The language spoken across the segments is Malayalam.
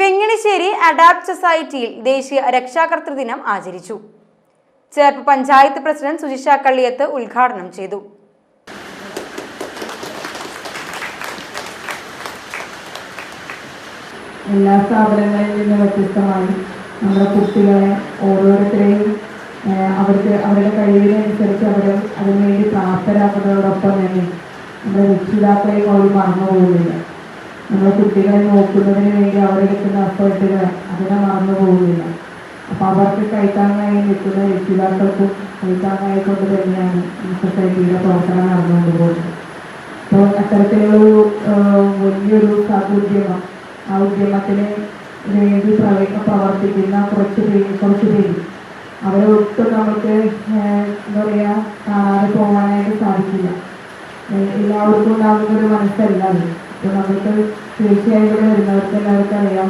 വെങ്ങണിശ്ശേരി അഡാപ്റ്റ് സൊസൈറ്റിയിൽ ദേശീയ രക്ഷാകർതൃ ദിനം ആചരിച്ചു. ചേർപ്പ് പഞ്ചായത്ത് പ്രസിഡന്റ് സുജിഷ കള്ളിയത്ത് ഉദ്ഘാടനം ചെയ്തു. എല്ലാ സ്ഥാപനങ്ങളിൽ നിന്ന് വ്യത്യസ്തമായി നമ്മുടെ കുട്ടികളെ ഓരോരുത്തരെയും അവർക്ക് അവരുടെ കഴിവിനനുസരിച്ച് അവർ അതിനുവേണ്ടി പ്രാപ്തരാക്കുന്നതോടൊപ്പം തന്നെ നമ്മുടെ രക്ഷിതാക്കളെയും അവർ മറന്നു പോകുന്നില്ല നമ്മുടെ കുട്ടികളെ നോക്കുന്നതിന് വേണ്ടി അവരെടുക്കുന്ന എഫേർട്ടുകൾ അതിനെ മറന്നു പോകുന്നില്ല അപ്പോൾ അവർക്ക് കൈത്താങ്ങായി നിൽക്കുന്ന രക്ഷിതാക്കൾക്കും കൈത്താങ്ങായിക്കൊണ്ട് തന്നെയാണ് ഈ സൊസൈറ്റിയുടെ പ്രവർത്തനം നടന്നുകൊണ്ട് പോകുന്നത്. അപ്പോൾ അത്തരത്തിലൊരു വലിയൊരു ഉദ്യമം ആ ഉദ്യമത്തിന് വേണ്ടി പ്രവ- പ്രവർത്തിക്കുന്ന കുറച്ച് പേര് കുറച്ച് പേര് അവരെ ഒട്ടും നമുക്ക് എന്താ പറയുക കാണാതെ പോകാനായിട്ട് സാധിക്കില്ല. എല്ലാവർക്കും ഉണ്ടാകുന്ന ഒരു മനസ്സല്ല അത്. നമുക്ക് തീർച്ചയായും ഇവിടെ വരുന്നവർക്ക് എല്ലാവർക്കും അറിയാം.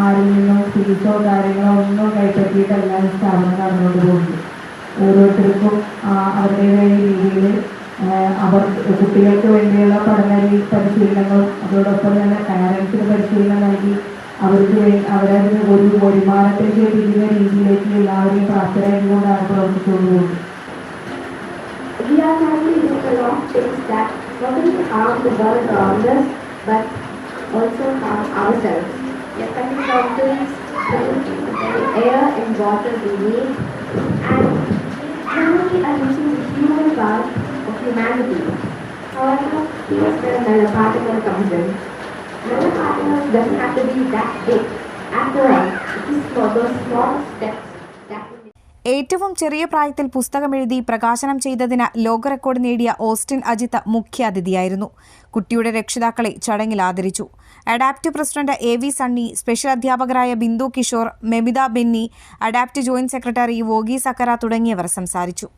ആരിൽ നിന്നും ഫീസോ കാര്യങ്ങളോ ഒന്നും കൈപ്പറ്റിയിട്ടല്ല ഈ സ്ഥാപനം നടന്നുകൊണ്ട് പോകുന്നത്. ഓരോരുത്തർക്കും അവരുടേതായ രീതിയിൽ അവർ കുട്ടികൾക്ക് വേണ്ടിയുള്ള പഠന പരിശീലനങ്ങളും അതോടൊപ്പം തന്നെ പാരൻസിന് പരിശീലനം നൽകി അവർക്ക് അവരതിന് ഒരു വരുമാനത്തേക്ക് എത്തിക്കുന്ന രീതിയിലേക്ക് എല്ലാവരെയും പ്രാപ്തരായതുകൊണ്ടാണ് പ്രവർത്തിച്ചുകൊണ്ടുപോകുന്നത് not only harm the world around us, but also harm ourselves. We trees, polluting the air and water we need, and generally are using the human part of humanity. However, here's where another particle comes in. Another particle doesn't have to be that big. After all, it is for those small steps ഏറ്റവും ചെറിയ പ്രായത്തിൽ പുസ്തകമെഴുതി പ്രകാശനം ചെയ്തതിന് ലോക റെക്കോർഡ് നേടിയ ഓസ്റ്റിൻ അജിത്ത് മുഖ്യാതിഥിയായിരുന്നു. കുട്ടിയുടെ രക്ഷിതാക്കളെ ചടങ്ങിൽ ആദരിച്ചു. ADAPT president A V Sunny special അധ്യാപകരായ Bindu Kishore Memitha Benny ADAPT joint secretary Vogi Sakkara തുടങ്ങിയവർ സംസാരിച്ചു.